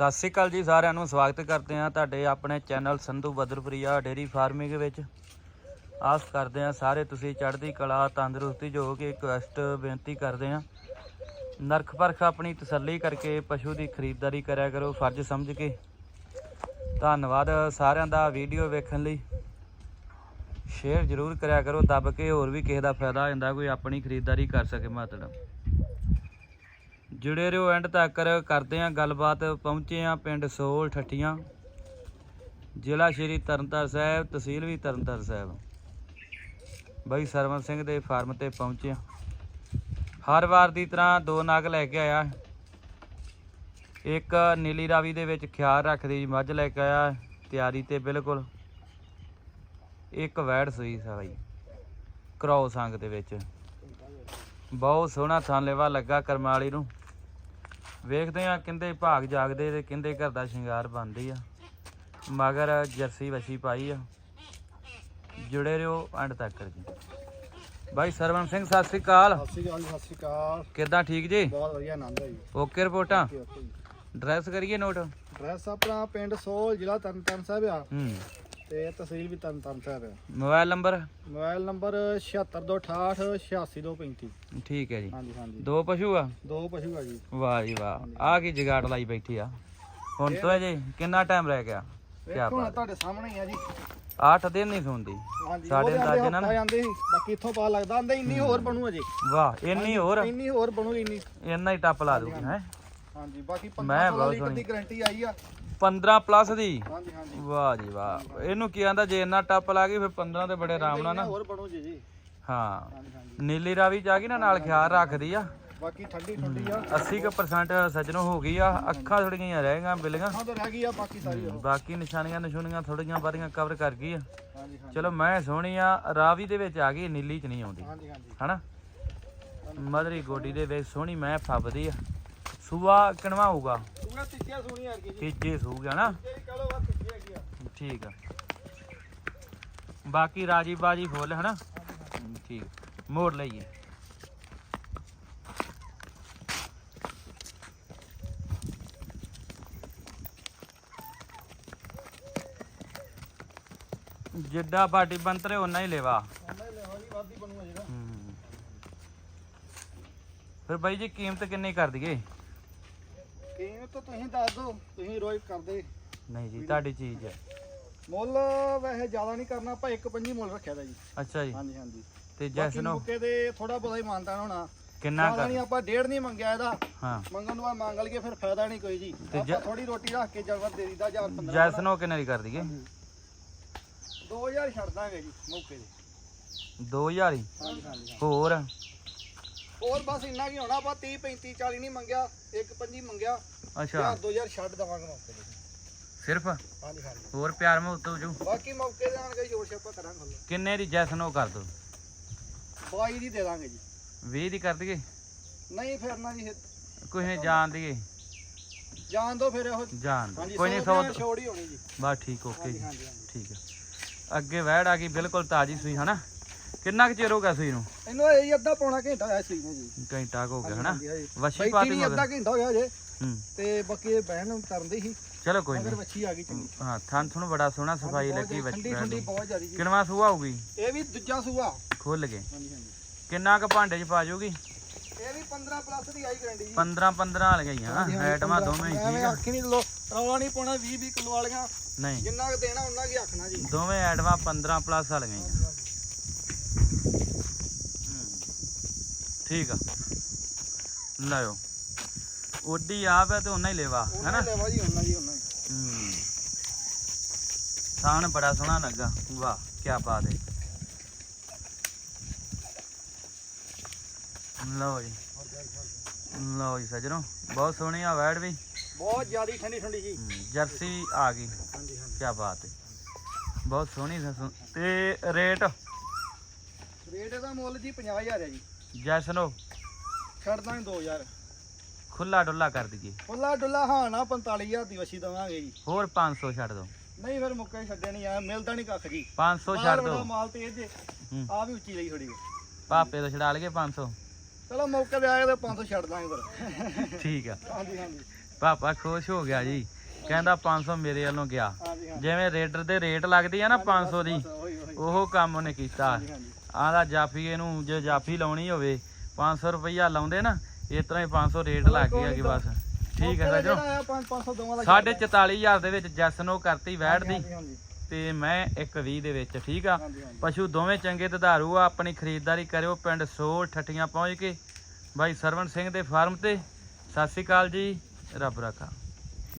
ਸਤਿ ਸ਼੍ਰੀ ਅਕਾਲ ਜੀ, ਸਾਰਿਆਂ ਨੂੰ ਸਵਾਗਤ ਕਰਦੇ ਹਾਂ ਤੁਹਾਡੇ ਆਪਣੇ channel Sandhu Badarpriya dairy farming ਵਿੱਚ। ਆਸ ਕਰਦੇ ਹਾਂ ਸਾਰੇ ਤੁਸੀਂ ਚੜ੍ਹਦੀ ਕਲਾ, ਤੰਦਰੁਸਤੀ, ਜੋ ਕਿ ਰਿਕਵੈਸਟ ਬੇਨਤੀ ਕਰਦੇ ਹਾਂ। ਨਰਖ ਪਰਖ ਆਪਣੀ ਤਸੱਲੀ ਕਰਕੇ ਪਸ਼ੂ ਦੀ ਖਰੀਦਦਾਰੀ ਕਰਿਆ ਕਰੋ, ਫਰਜ਼ ਸਮਝ ਕੇ। ਧੰਨਵਾਦ ਸਾਰਿਆਂ ਦਾ ਵੀਡੀਓ ਵੇਖਣ ਲਈ। ਸ਼ੇਅਰ ਜ਼ਰੂਰ ਕਰਿਆ ਕਰੋ, ਦੱਬ ਕੇ ਹੋਰ ਵੀ ਕਿਸੇ ਦਾ ਫਾਇਦਾ ਹੁੰਦਾ, ਕੋਈ ਆਪਣੀ ਖਰੀਦਦਾਰੀ ਕਰ ਸਕੇ ਮਤਲਬ ਜੁੜੇ ਰਹੋ ਐਂਡ ਤੱਕ ਕਰਦੇ ਆਂ ਗੱਲਬਾਤ। ਪਹੁੰਚੇ ਆਂ ਪਿੰਡ ਸੋਲ ਠੱਠੀਆਂ, ਜ਼ਿਲ੍ਹਾ ਸ਼੍ਰੀ ਤਰਨਤਾਰਨ ਸਾਹਿਬ, ਤਹਿਸੀਲ ਵੀ ਤਰਨਤਾਰਨ ਸਾਹਿਬ। ਬਾਈ ਸਰਵਨ ਸਿੰਘ ਦੇ ਫਾਰਮ ਤੇ ਪਹੁੰਚੇ ਆਂ ਹਰ ਵਾਰ ਦੀ ਤਰ੍ਹਾਂ ਦੋ ਨਾਗ ਲੈ ਕੇ ਆਇਆ। ਇੱਕ ਨੀਲੀ ਰਾਵੀ ਦੇ ਵਿੱਚ ਖਿਆਲ ਰੱਖਦੀ ਮੱਝ ਲੈ ਕੇ ਆਇਆ, ਤਿਆਰੀ ਤੇ ਬਿਲਕੁਲ। ਇੱਕ ਵੈੜ ਸੂਈ ਸਾ ਬਾਈ ਕਰਾਓ ਸੰਗ ਦੇ ਵਿੱਚ। ਬਹੁਤ ਸੋਹਣਾ ਥਾਂਲੇਵਾ ਲੱਗਾ ਕਰਮਾਲੀ ਨੂੰ। ਵੇਖਦੇ ਆ ਕਿੰਦੇ ਭਾਗ ਜਾਗਦੇ ਤੇ ਕਿੰਦੇ ਘਰ ਦਾ ਸ਼ਿੰਗਾਰ ਬਣਦੀ ਆ। ਮਗਰ ਜਰਸੀ ਵਸੀ ਪਾਈ ਆ। ਜੁੜੇ ਰਹੋ ਐਂਡ ਤੱਕ ਜੀ। ਬਾਈ ਸਰਵਨ ਸਿੰਘ ਸਤਿ ਸ੍ਰੀ ਅਕਾਲ। ਸਤਿ ਸ਼੍ਰੀ ਅਕਾਲ ਜੀ, ਸਤਿ ਸ਼੍ਰੀ ਅਕਾਲ। ਕਿੱਦਾਂ ਠੀਕ ਜੀ? ਬਹੁਤ ਵਧੀਆ ਆਨੰਦ ਹੈ ਜੀ। ਓਕੇ ਰਿਪੋਰਟਾਂ? ਓਕੇ, ਓਕੇ ਜੀ। ਡਰੈਸ ਕਰੀਏ ਨੋਟ? ਐਡਰੈਸ ਆਪਣਾ ਪਿੰਡ ਸੋਲ ਜ਼ਿਲ੍ਹਾ ਤਰਨਤਾਰਨ ਸਾਹਿਬ ਆ। ਹੂੰ। ਤੇ ਤਹਿਸੀਲ ਵੀ ਤਰਨਤਾਰਨ ਸਾਹਿਬ ਆ। Mobile number? ਮੋਬਾਈਲ ਨੰਬਰ 7628 86235 ਠੀਕ ਹੈ ਜੀ। ਹਾਂਜੀ ਹਾਂਜੀ। ਦੋ ਪਸ਼ੂ ਆ? ਦੋ ਪਸ਼ੂ ਆ ਜੀ। ਵਾਹ ਜੀ ਵਾਹ। ਆ ਕੀ ਜਗਾੜ ਲਾਈ ਬੈਠੀ ਆ। ਹੁਣ ਤੋਂ ਜੀ ਕਿੰਨਾ ਟਾਈਮ ਰਹਿ ਗਿਆ? ਕਿਆ ਬਾਤ ਤੁਹਾਡੇ ਸਾਹਮਣੇ ਹੀ ਆ ਜੀ। 8 ਦਿਨ ਨਹੀਂ ਹਾਂਜੀ ਸਾਡੇ ਅੰਦਾਜ਼ੇ ਨਾਲ। ਹਫ਼ਤਾ ਜਾਂਦੇ ਸੀ। ਬਾਕੀ ਇੱਥੋਂ ਪਾ ਲੱਗਦਾ ਆਂਦੇ ਇੰਨੀ ਹੋਰ ਬਣੂ ਅਜੇ। ਵਾਹ ਇੰਨੀ ਹੋਰ। ਇੰਨੀ ਹੋਰ ਬਣੂਗੀ ਇੰਨੀ। ਇੰਨਾ ਹੀ ਟੱਪ ਲਾ ਦੂਗੀ ਹੈ? ਹਾਂਜੀ ਬਾਕੀ ਮੈਂ 15 ਬਹੁਤ ਲੀਟਰ ਸੋਹਣੀ। ਦੀ ਗਾਰੰਟੀ ਆਈ ਆ। 15 ਪਲੱਸ ਦੀ? ਹਾਂਜੀ ਹਾਂਜੀ। ਵਾਹ ਜੀ ਵਾਹ। ਇਹਨੂੰ ਕੀ ਆਂਦਾ ਜੇ ਇੰਨਾ ਟੱਪ ਲਾ ਗਈ ਫਿਰ 15 ਤੇ ਬੜੇ ਆਰਾਮ ਨਾਲ ਨਾ। ਹੋਰ ਬਣੂ ਜੀ ਜੀ। ਹਾਂ। ਨੀਲੀ ਰਾਵੀ ਚ ਆ ਗਈ ਨਾ ਨਾਲ ਖਿਆਲ ਰੱਖਦੀ ਆ। ਬਾਕੀ ਠੰਡੀ ਠੰਡੀ ਆ। 80% ਸੱਜਣੋ ਹੋ ਗਈ ਆ। ਅੱਖਾਂ ਥੋੜੀਆਂ ਜਿਹੀਆਂ ਰਹਿ ਗਈਆਂ ਬਿਲੀਆਂ। ਹਾਂ ਤਾਂ ਰਹਿ ਗਈ ਆ ਬਾਕੀ ਸਾਰੀ ਬਾਕੀ ਨਿਸ਼ਾਨੀਆਂ ਨਿਸ਼ੂਨੀਆਂ ਥੋੜੀਆਂ ਬਾਰੀਆਂ ਕਵਰ ਕਰ ਗਈ ਆ। ਹਾਂਜੀ ਹਾਂਜੀ। ਚਲੋ ਮੈਂ ਸੋਹਣੀ ਆ ਰਾਵੀ ਦੇ ਵਿੱਚ ਆ ਗਈ ਨੀਲੀ ਚ ਨਹੀਂ ਆਉਂਦੀ। ਹਾਂਜੀ ਹਾਂਜੀ। ਹਨਾ? ਮਦਰੀ ਗੋਡੀ ਦੇ ਵਿੱਚ ਸੋਹਣੀ ਮੈਂ ਫੱਬਦੀ ਆ। ਸੂਆ ਕਿਣਵਾ ਹੋਊਗਾ? ਪੂਰਾ ਤਿੱਖਿਆ ਸੋਹਣੀ ਆ ਗਈ ਜੀ। ਤੀਜੇ ਸੂਗਾ ਨਾ? ਜਿਹੜੀ ਕਹ ਲੋ ਵਾ ਤਿੱਖੀ ਹੈਗੀ ਆ ਠੀਕ ਆ। ਬਾਕੀ ਰਾਜੀ ਬਾਜੀ ਫੁੱਲ ਹਨਾ? ਠੀਕ। ਮੋੜ ਲਈਏ। ਜਿੱਡਾ ਬਾਟੀ ਬੰਤਰੇ ਉਹਨਾਂ ਹੀ ਲੈਵਾ। ਫਿਰ ਬਾਈ ਜੀ ਕੀਮਤ ਕਿੰਨੀ ਕਰ ਦਈਏ? ਤਾਂ ਤੁਸੀਂ ਦੱਸ ਦਿਓ ਤੁਸੀਂ ਰੋਜ਼ ਕਰਦੇ। ਨਹੀਂ ਜੀ ਤੁਹਾਡੀ ਚੀਜ਼ ਹੈ। ਮੁੱਲ ਵੈਸੇ ਜ਼ਿਆਦਾ ਨਹੀਂ ਕਰਨਾ ਆਪਾਂ ਇੱਕ ਪੰਜੀ ਮੁੱਲ ਰੱਖਿਆ ਦਾ ਜੀ। ਅੱਛਾ ਜੀ। ਹਾਂਜੀ ਹਾਂਜੀ। ਤੇ ਜੈਸਨੋ ਮੁੱਕੇ ਦੇ ਥੋੜਾ ਬਹੁਤਾ ਹੀ ਮਾਨਤਾ ਹੋਣਾ। ਕਿੰਨਾ ਜ਼ਿਆਦਾ ਨਹੀਂ ਕਰ ਆਪਾਂ ਡੇਢ ਨਹੀਂ ਮੰਗਿਆ ਇਹਦਾ। ਹਾਂ। ਮੰਗਣ ਨੂੰ ਬਾਅਦ ਮੰਗ ਲਈਏ ਫਿਰ ਫਾਇਦਾ ਨਹੀਂ ਕੋਈ ਜੀ। ਆਪਾਂ ਥੋੜੀ ਰੋਟੀ ਰੱਖ ਕੇ ਜਲਵਾ ਦੇ ਦੀਦਾ ਜਾਂ 15 ਜੈਸਨੋ ਕਿੰਨੇ ਦੀ ਕਰ ਦਈਏ? 2000 ਛੱਡ ਦਾਂਗੇ ਜੀ ਮੌਕੇ ਦੇ 2000 ਹੀ? ਹਾਂਜੀ ਹਾਂਜੀ ਹੋਰ? ਹੋਰ ਬਸ ਇੰਨਾ ਕੀ ਹੋਣਾ ਆਪਾਂ 30 35 40 ਨਹੀਂ ਮੰਗਿਆ ਇੱਕ ਪੰਜੀ ਮੰਗਿਆ। ਅੱਛਾ। 2000 ਛੱਡ ਦਵਾਂਗੇ ਮੌਕੇ ਦੇ ਸਿਰਫ? ਹਾਂਜੀ ਹਾਂਜੀ। ਹੋਰ ਪਿਆਰ ਮੈਂ ਉਤੋਂ ਜੂ ਬਾਕੀ ਮੌਕੇ ਦੇ ਆਣ ਕੇ ਜੋਰ ਕਰਾਂਗੇ ਕਿੰਨੇ ਦੀ ਜੈਸਨੋ ਕਰ ਦੋ? 22 ਦੀ ਦੇ ਦਾਂਗੇ ਜੀ। 20 ਦੀ ਕਰ ਦਈਏ? ਨਹੀਂ ਫਿਰ ਨਾ ਜੀ ਕੋਈ ਨਹੀਂ ਜਾਣ ਦਈਏ। ਜਾਣ ਦੋ ਫਿਰ ਇਹੋ ਜਾਣ ਦਿਓ। ਹਾਂਜੀ ਕੋਈ ਨਹੀਂ ਸੌ ਸੌ ਛੋੜ ਹੀ ਹੋਣੀ ਜੀ। ਬਸ ਠੀਕ ਓਕੇ ਜੀ। ਹਾਂਜੀ ਹਾਂਜੀ। ਠੀਕ ਹੈ ਅੱਗੇ ਵੈੜ ਆ ਗਈ ਬਿਲਕੁਲ ਤਾਜੀ ਸੂਈ ਹਨਾ? ਕਿੰਨਾ ਕੁ ਚਿਰ ਹੋ ਗਿਆ ਸੂਈ ਨੂੰ? ਇਹਨੂੰ ਇਹ ਅੱਧਾ ਪੌਣਾ ਘੰਟਾ ਹੋਇਆ ਸੀ ਨੂੰ ਜੀ। ਘੰਟਾ ਕੁ ਹੋ ਗਿਆ ਹਨਾ? ਹਾਂਜੀ, ਬੈਠੀ ਪਾਤੀ ਨਹੀਂ ਅੱਧਾ ਘੰਟਾ ਹੋਇਆ ਜੇ। ਹੂੰ। ਤੇ ਬਾਕੀ ਇਹ ਬਹਿਣ ਕਰਦੀ ਸੀ। ਚਲੋ ਕੋਈ ਨਹੀਂ। ਵੱਛੀ ਆ ਗਈ ਚੰਗੀ। ਹਾਂ ਥਣ ਥਣ ਬੜਾ ਸੋਹਣਾ ਸਫ਼ਾਈ ਲੱਗੀ ਠੰਡੀ ਬੱਚੀ ਬਹੁਤ ਜ਼ਿਆਦੀ ਜੀ। ਕਿੰਨਵਾ ਸੂਆ ਹੋਊਗੀ? ਇਹ ਵੀ ਦੂਜਾ ਸੂਆ। ਖੁੱਲ ਹਾਂਜੀ ਹਾਂਜੀ। ਕਿੰਨਾ ਕੁ ਭਾਂਡੇ ਚ ਪਾ ਜਾਊਗੀ ਇਹ ਵੀ 15 ਪਲੱਸ ਦੀ ਆਈ ਗਰੰਟੀ ਜੀ। 15 15 ਵਾਲੀਆਂ ਹੀ ਆ। ਐਟਮਾਂ ਦੋਵੇਂ ਹੀ ਠੀਕ ਆ। ਅੱਖ ਨਹੀਂ ਲੋ ਰੌਲਾ ਨਹੀਂ ਪਾਉਣਾ 20 20 ਕਿਲੋ ਵਾਲੀਆਂ। ਨਹੀਂ। ਜਿੰਨਾ ਕੁ ਦੇਣਾ ਉਹਨਾਂ ਕੀ ਆਖਣਾ ਜੀ। ਦੋਵੇਂ ਐਟਮਾਂ 15 ਪਲੱਸ ਵਾਲੀਆਂ ਹੀ ਆ। ਹੂੰ। ਠੀਕ ਆ। ਲਾਓ। ਓਡੀ ਆਪ ਹੈ ਤੇ ਉਹਨਾਂ ਹੀ ਲੈਵਾ ਹੈਨਾ? ਲੈਵਾ ਜੀ ਉਹਨਾਂ ਜੀ ਉਹਨਾਂ ਹੀ। ਹੂੰ। ਥਾਣ ਬੜਾ ਸੋਹਣਾ ਲੱਗਾ ਵਾਹ ਕੀ ਬਾਤ ਹੈ ਲਓ ਜੀ। ਲਓ ਜੀ ਸਜਣੋ ਬਹੁਤ ਸੋਹਣੀ ਆ ਵੈੜ ਵੀ। ਬਹੁਤ ਜ਼ਿਆਦੀ ਠੰਡੀ ਠੰਡੀ ਜੀ। ਹੂੰ, ਜਰਸੀ ਆ ਗਈ। ਹਾਂਜੀ ਹਾਂਜੀ। ਕੀ ਬਾਤ ਹੈ ਬਹੁਤ ਸੋਹਣੀ ਸਸੂ ਤੇ ਰੇਟ? ਰੇਟ ਇਹਦਾ ਮੁੱਲ ਜੀ 50000 ਹੈ ਜੀ। ਜੈਸਨੋ ਛੱਡ ਦਾਂਗੇ 2000 ਖੁੱਲਾ ਡੁੱਲਾ ਕਰ ਦਈਏ। ਫੁੱਲਾ ਡੁੱਲਾ ਹਾਂ ਨਾ 45000 ਦੀ ਵਸੀ ਦਵਾਂਗੇ ਜੀ। ਹੋਰ 500 ਛੱਡ ਦੋ। ਨਹੀਂ ਫਿਰ ਮੁੱਕੇ ਛੱਡਿਆ ਨਹੀਂ ਆ ਮਿਲਦਾ ਨਹੀਂ ਕੱਖ ਜੀ। 500 ਮਾਲ ਛੱਡ ਦੋ। ਮਾਲ ਤੇਜ਼ ਜੇ ਆ ਵੀ ਉੱਚੀ ਲਈ ਥੋੜੀ ਪਾਪੇ ਤੋਂ ਛਡਾ ਲਈਏ 500 ਚਲੋ ਮੌਕੇ ਤੇ ਆਏ ਤੇ 500 ਛੱਡ ਦਾਂਗੇ ਫਿਰ। ਠੀਕ ਆ। ਹਾਂਜੀ ਹਾਂਜੀ। ਪਾਪਾ ਖੁਸ਼ ਹੋ ਗਿਆ ਜੀ। ਕਹਿੰਦਾ 500 ਮੇਰੇ ਵੱਲੋਂ ਗਿਆ। ਜਿਵੇਂ ਰੇਡਰ ਦੇ ਰੇਟ ਲੱਗਦੀ ਆ ਨਾ 500 ਦੀ ਉਹੀ ਕੰਮ ਉਹਨੇ ਕੀਤਾ। ਆਂਦਾ ਜਾਫੀ ਇਹਨੂੰ ਜੇ ਜਾਫੀ ਲਾਉਣੀ ਹੋਵੇ 500 ਰੁਪਈਆ ਲਾਉਂਦੇ ਨਾ ਇਸ ਤਰ੍ਹਾਂ ਹੀ 500 ਰੇਟ ਲੱਗ ਗਿਆ ਕਿ ਬਸ। ਠੀਕ ਹੈ 5 500 ਦੋਵਾਂ ਦਾ ਸਾਢੇ 44000 ਦੇ ਵਿੱਚ ਜੈਸ ਨੋ ਕਰਤੀ ਵੈਟ ਦੀ। ਤੇ ਮੈਂ 120 ਦੇ ਵਿੱਚ ਠੀਕ ਆ? ਪਸ਼ੂ ਦੋਵੇਂ ਚੰਗੇ ਦੁਧਾਰੂ ਆ ਆਪਣੀ ਖਰੀਦਦਾਰੀ ਕਰਿਓ ਪਿੰਡ ਸੋਲ ਠੱਠੀਆਂ ਪਹੁੰਚ ਕੇ। ਬਾਈ ਸਰਵਣ ਸਿੰਘ ਦੇ ਫਾਰਮ ਤੇ। ਸਤਿ ਸ਼੍ਰੀ ਅਕਾਲ ਜੀ। ਰੱਬ ਰਾਖਾ।